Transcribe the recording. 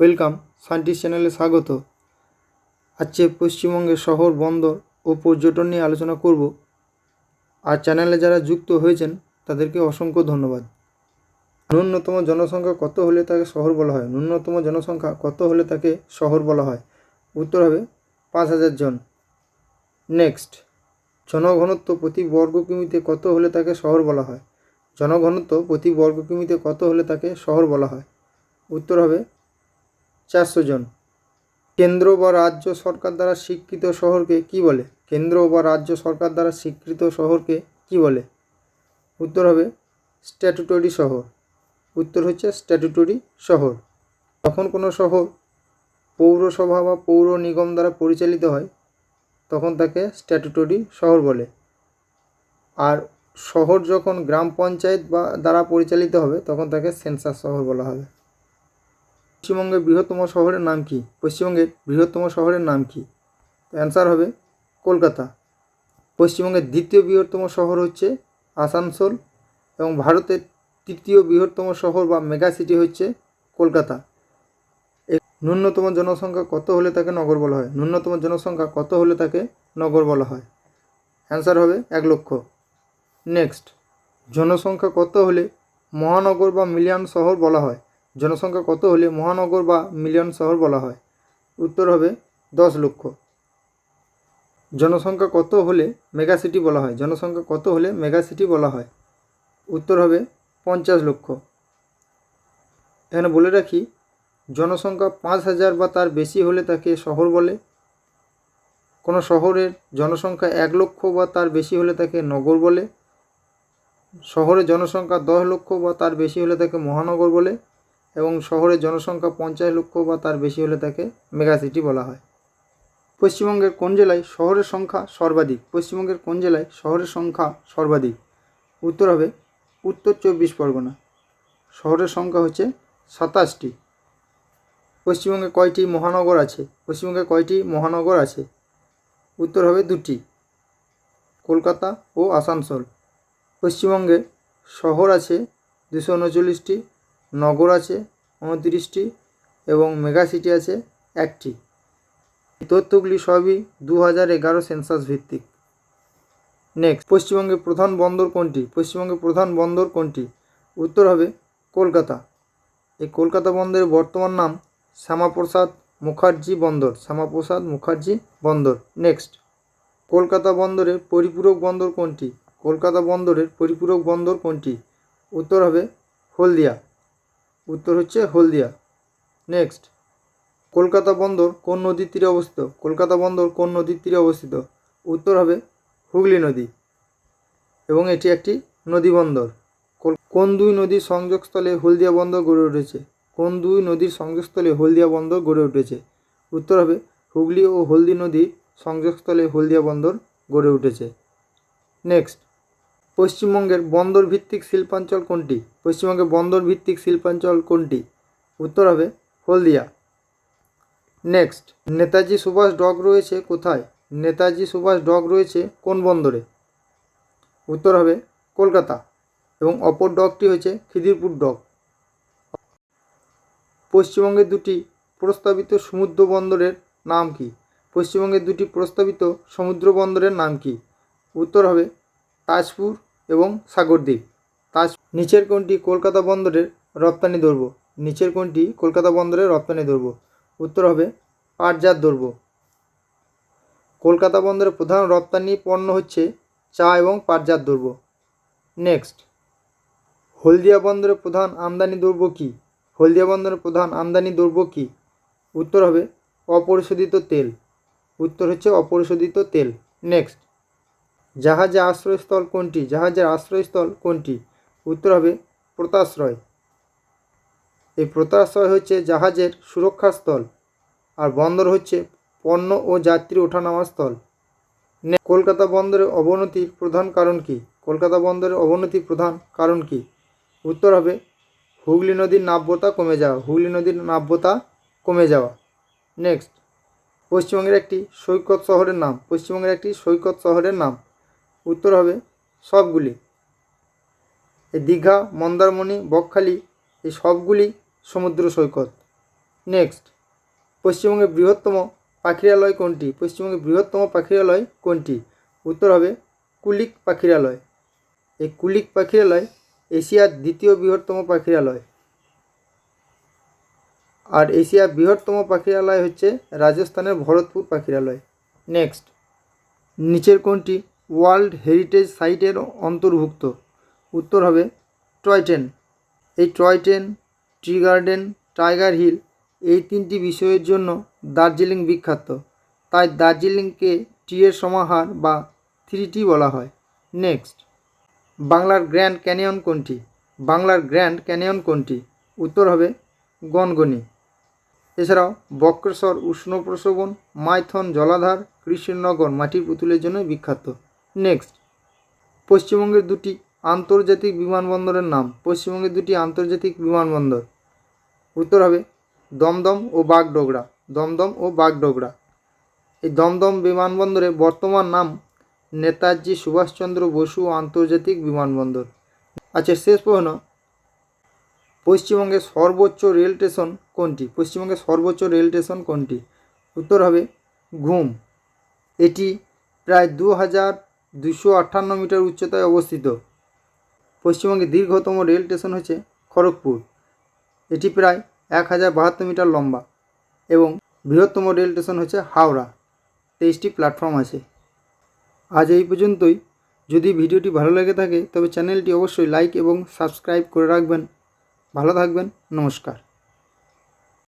Welcome scientist চ্যানেলে স্বাগত। আজকে পশ্চিমবঙ্গের শহর, বন্দর ও পর্যটন নিয়ে আলোচনা করব। আর চ্যানেলে যারা যুক্ত হয়েছেন, তাদেরকে অসংখ্য ধন্যবাদ। ন্যূনতম জনসংখ্যা কত হলে তাকে শহর বলা হয়? ন্যূনতম জনসংখ্যা কত হলে তাকে শহর বলা হয়? উত্তর হবে, পাঁচ হাজার জন। নেক্সট, জনঘনত্ব প্রতি বর্গ কিমিতে কত হলে তাকে শহর বলা হয়? জনঘনত্ব প্রতি বর্গ কিমিতে কত হলে তাকে শহর বলা হয়? উত্তর হবে চারশো জন। কেন্দ্র বা রাজ্য সরকার দ্বারা স্বীকৃত শহরকে কি বলে? কেন্দ্র বা রাজ্য সরকার দ্বারা স্বীকৃত শহরকে কি বলে? উত্তর হবে স্ট্যাটুটরি শহর। উত্তর হচ্ছে স্ট্যাটুটরি শহর। যখন কোনো শহর পৌরসভা বা পৌর নিগম দ্বারা পরিচালিত হয়, তখন তাকে স্ট্যাটুটরি শহর বলে। আর শহর যখন গ্রাম পঞ্চায়েত বা দ্বারা পরিচালিত হবে, তখন তাকে সেন্সাস শহর বলা হবে। পশ্চিমবঙ্গের বৃহত্তম শহরের নাম কি? পশ্চিমবঙ্গের বৃহত্তম শহরের নাম কি? অ্যান্সার হবে কলকাতা। পশ্চিমবঙ্গের দ্বিতীয় বৃহত্তম শহর হচ্ছে আসানসোল এবং ভারতের তৃতীয় বৃহত্তম শহর বা মেগা সিটি হচ্ছে কলকাতা। ন্যূনতম জনসংখ্যা কত হলে তাকে নগর বলা হয়? ন্যূনতম জনসংখ্যা কত হলে তাকে নগর বলা হয়? অ্যান্সার হবে এক লক্ষ। নেক্সট জনসংখ্যা কত হলে মহানগর বা মিলিয়ন শহর বলা হয়? জনসংখ্যা কত হলে মহানগর বা মিলিয়ন শহর বলা হয়? উত্তর হবে দশ লক্ষ। জনসংখ্যা কত হলে মেগা সিটি বলা হয়? জনসংখ্যা কত হলে মেগা সিটি বলা হয়? উত্তর হবে পঞ্চাশ লক্ষ। এখানে বলে রাখি, জনসংখ্যা পাঁচ হাজার বা তার বেশি হলে তাকে শহর বলে। কোনো শহরের জনসংখ্যা এক লক্ষ বা তার বেশি হলে তাকে নগর বলে। শহরের জনসংখ্যা দশ লক্ষ বা তার বেশি হলে তাকে মহানগর বলে। এবং শহরের জনসংখ্যা পঞ্চাশ লক্ষ বা তার বেশি হলে তাকে মেগা সিটি বলা হয়। পশ্চিমবঙ্গের কোন জেলায় শহরের সংখ্যা সর্বাধিক? পশ্চিমবঙ্গের কোন জেলায় শহরের সংখ্যা সর্বাধিক? উত্তর হবে উত্তর চব্বিশ পরগনা। শহরের সংখ্যা হচ্ছে সাতাশটি। পশ্চিমবঙ্গে কয়টি মহানগর আছে? পশ্চিমবঙ্গে কয়টি মহানগর আছে? উত্তর হবে দুটি, কলকাতা ও আসানসোল। পশ্চিমবঙ্গে শহর আছে দুশো উনচল্লিশটি নগর আছে উনতিরিশটি এবং মেগা সিটি আছে একটি। তথ্যগুলি সবই দু হাজার এগারো সেন্সাস ভিত্তিক। নেক্সট, পশ্চিমবঙ্গের প্রধান বন্দর কোনটি? পশ্চিমবঙ্গের প্রধান বন্দর কোনটি? উত্তর হবে কলকাতা। এই কলকাতা বন্দরের বর্তমান নাম শ্যামাপ্রসাদ মুখার্জি বন্দর। শ্যামাপ্রসাদ মুখার্জি বন্দর। নেক্সট, কলকাতা বন্দরের পরিপূরক বন্দর কোনটি? কলকাতা বন্দরের পরিপূরক বন্দর কোনটি? উত্তর হবে হলদিয়া। উত্তর হচ্ছে হলদিয়া। নেক্সট কলকাতা বন্দর কোন নদীর তীরে অবস্থিত? কলকাতা বন্দর কোন নদীর তীরে অবস্থিত? উত্তর হবে হুগলি নদী এবং এটি একটি নদী বন্দর। কোন দুই নদীর সংযোগস্থলে হলদিয়া বন্দর গড়ে উঠেছে? কোন দুই নদীর সংযোগস্থলে হলদিয়া বন্দর গড়ে উঠেছে? উত্তর হবে হুগলি ও হলদি নদীর সংযোগস্থলে হলদিয়া বন্দর গড়ে উঠেছে। নেক্সট পশ্চিমবঙ্গের বন্দর ভিত্তিক শিল্পাঞ্চল কোনটি? পশ্চিমবঙ্গের বন্দর ভিত্তিক শিল্পাঞ্চল কোনটি? উত্তর হবে হলদিয়া। নেক্সট, নেতাজি সুভাষ ডক রয়েছে কোথায়? নেতাজি সুভাষ ডক রয়েছে কোন বন্দরে? উত্তর হবে কলকাতা এবং অপর ডকটি হচ্ছে খিদিরপুর ডক পশ্চিমবঙ্গের দুটি প্রস্তাবিত সমুদ্র বন্দরের নাম কি? পশ্চিমবঙ্গের দুটি প্রস্তাবিত সমুদ্র বন্দরের নাম কি? উত্তর হবে তাজপুর এবং সাগরদ্বীপ তাজ নিচের কোনটি কলকাতা বন্দরের রপ্তানি দ্রব্য। নিচের কোনটি কলকাতা বন্দরের রপ্তানি দ্রব্য। উত্তর হবে পাটজাত দ্রব্য। কলকাতা বন্দরের প্রধান রপ্তানি পণ্য হচ্ছে চা এবং পাটজাত দ্রব্য। নেক্সট, হলদিয়া বন্দরের প্রধান আমদানি দ্রব্য কী? হলদিয়া বন্দরের প্রধান আমদানি দ্রব্য কী? উত্তর হবে অপরিশোধিত তেল। উত্তর হচ্ছে অপরিশোধিত তেল। নেক্সট জাহাজে আশ্রয়স্থল কোনটি? জাহাজের আশ্রয়স্থল কোনটি? উত্তর হবে প্রতাশ্রয় এই প্রতাশ্রয় হচ্ছে জাহাজের সুরক্ষা স্থল আর বন্দর হচ্ছে পণ্য ও যাত্রী ওঠানামার স্থল। কলকাতা বন্দরের অবনতির প্রধান কারণ কি? কলকাতা বন্দরের অবনতির প্রধান কারণ কি? উত্তর হবে হুগলি নদীর নাব্যতা কমে যাওয়া। হুগলি নদীর নাব্যতা কমে যাওয়া। নেক্সট, পশ্চিমবঙ্গের একটি সৈকত শহরের নাম। পশ্চিমবঙ্গের একটি সৈকত শহরের নাম। উত্তর হবে সবগুলি। এই দীঘা, মন্দারমণি, বকখালি, এই সবগুলি সমুদ্র সৈকত। নেক্সট পশ্চিমবঙ্গের বৃহত্তম পাখিরালয় কোনটি? পশ্চিমবঙ্গের বৃহত্তম পাখিরালয় কোনটি? উত্তর হবে কুলিক পাখিরালয়। এই কুলিক পাখিরালয় এশিয়ার দ্বিতীয় বৃহত্তম পাখিরালয়। আর এশিয়ার বৃহত্তম পাখিরালয় হচ্ছে রাজস্থানের ভরতপুর পাখিরালয়। নেক্সট নিচের কোনটি? ওয়ার্ল্ড হেরিটেজ সাইটের অন্তর্ভুক্ত। উত্তর হবে টয় এই toy train tree garden tiger hill এই তিনটি বিষয়ের জন্য দার্জিলিং বিখ্যাত। তাই দার্জিলিংকে টি এর সমাহার বা থ্রি টি বলা হয়। নেক্সট, বাংলার গ্র্যান্ড ক্যানিয়ন কোনটি? বাংলার গ্র্যান্ড ক্যানিয়ন কোনটি? উত্তর হবে গনগনি। এছাড়াও বক্রেশ্বর উষ্ণ প্রসবন মাইথন জলাধার, কৃষ্ণনগর মাটির পুতুলের জন্য বিখ্যাত। নেক্সট। পশ্চিমবঙ্গের দুটি আন্তর্জাতিক বিমানবন্দরের নাম। পশ্চিমবঙ্গের দুটি আন্তর্জাতিক বিমানবন্দর। উত্তর হবে দমদম ও বাগডোগরা। দমদম ও বাগডোগরা। এই দমদম বিমানবন্দরের বর্তমান নাম নেতাজি সুভাষচন্দ্র বসু আন্তর্জাতিক বিমানবন্দর। আচ্ছা শেষ প্রশ্ন। পশ্চিমবঙ্গের সর্বোচ্চ রেল স্টেশন কোনটি? পশ্চিমবঙ্গের সর্বোচ্চ রেল স্টেশন কোনটি? উত্তর হবে ঘুম। এটি প্রায় দু হাজার দুশো আটান্ন মিটার উচ্চতায় অবস্থিত। পশ্চিমবঙ্গের দীর্ঘতম রেল স্টেশন হচ্ছে খড়গপুর। এটি প্রায় এক হাজার বাহাত্তর মিটার লম্বা এবং বৃহত্তম রেল স্টেশন হচ্ছে হাওড়া। তেইশটি প্ল্যাটফর্ম আছে। আজ এই পর্যন্তই। যদি ভিডিওটি ভালো লেগে থাকে, তবে চ্যানেলটি অবশ্যই লাইক এবং সাবস্ক্রাইব করে রাখবেন। ভালো থাকবেন, নমস্কার।